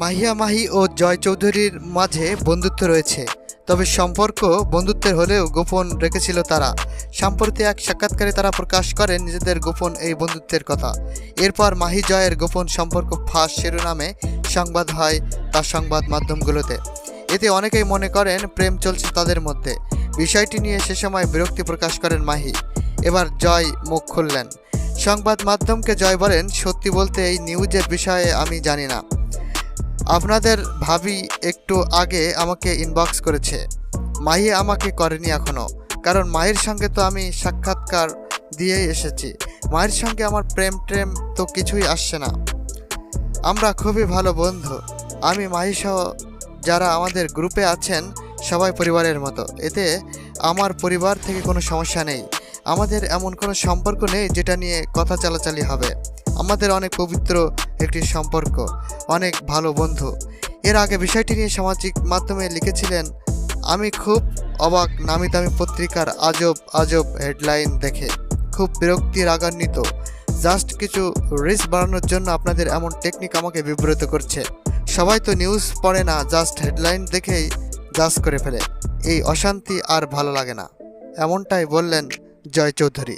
মাহিয়া মাহি ও জয় চৌধুরীর মাঝে বন্ধুত্ব রয়েছে। তবে সম্পর্ক বন্ধুত্বের হলেও গোপন রেখেছিল তারা। সম্প্রতি এক সাক্ষাৎকারে তারা প্রকাশ করেন নিজেদের গোপন এই বন্ধুত্বের কথা। এরপর মাহি জয়ের গোপন সম্পর্ক ফাঁস শিরোনামে সংবাদ হয় তার সংবাদ মাধ্যমগুলোতে। এতে অনেকেই মনে করেন প্রেম চলছে তাদের মধ্যে। বিষয়টি নিয়ে সে সময় বিরক্তি প্রকাশ করেন মাহি। এবার জয় মুখ খুললেন। সংবাদ মাধ্যমকে জয় বলেন, সত্যি বলতে এই নিউজের বিষয়ে আমি জানি না। আপনাদের ভাবি একটু আগে আমাকে ইনবক্স করেছে। মাহি আমাকে করেনি এখনও কারণ মায়ের সঙ্গে তো আমি সাক্ষাৎকার দিয়েই এসেছি। মায়ের সঙ্গে আমার প্রেম ট্রেম তো কিছুই আসছে না। আমরা খুবই ভালো বন্ধু। আমি মাহি সহ যারা আমাদের গ্রুপে আছেন, সবাই পরিবারের মতো। এতে আমার পরিবার থেকে কোনো সমস্যা নেই। আমাদের এমন কোনো সম্পর্ক নেই যেটা নিয়ে কথা চালাচালি হবে। আমাদের অনেক পবিত্র একটি সম্পর্ক, অনেক ভালো বন্ধু। এর আগে বিষয়টি নিয়ে সামাজিক মাধ্যমে লিখেছিলেন, আমি খুব অবাক নামি দামি পত্রিকার আজব আজব হেডলাইন দেখে। খুব বিরক্তি রাগান্বিত। জাস্ট কিছু রিস্ক বাড়ানোর জন্য আপনাদের এমন টেকনিক আমাকে বিব্রত করছে। সবাই তো নিউজ পড়ে না, জাস্ট হেডলাইন দেখেই জাজ করে ফেলে। এই অশান্তি আর ভালো লাগে না। এমনটাই বললেন জয় চৌধুরী।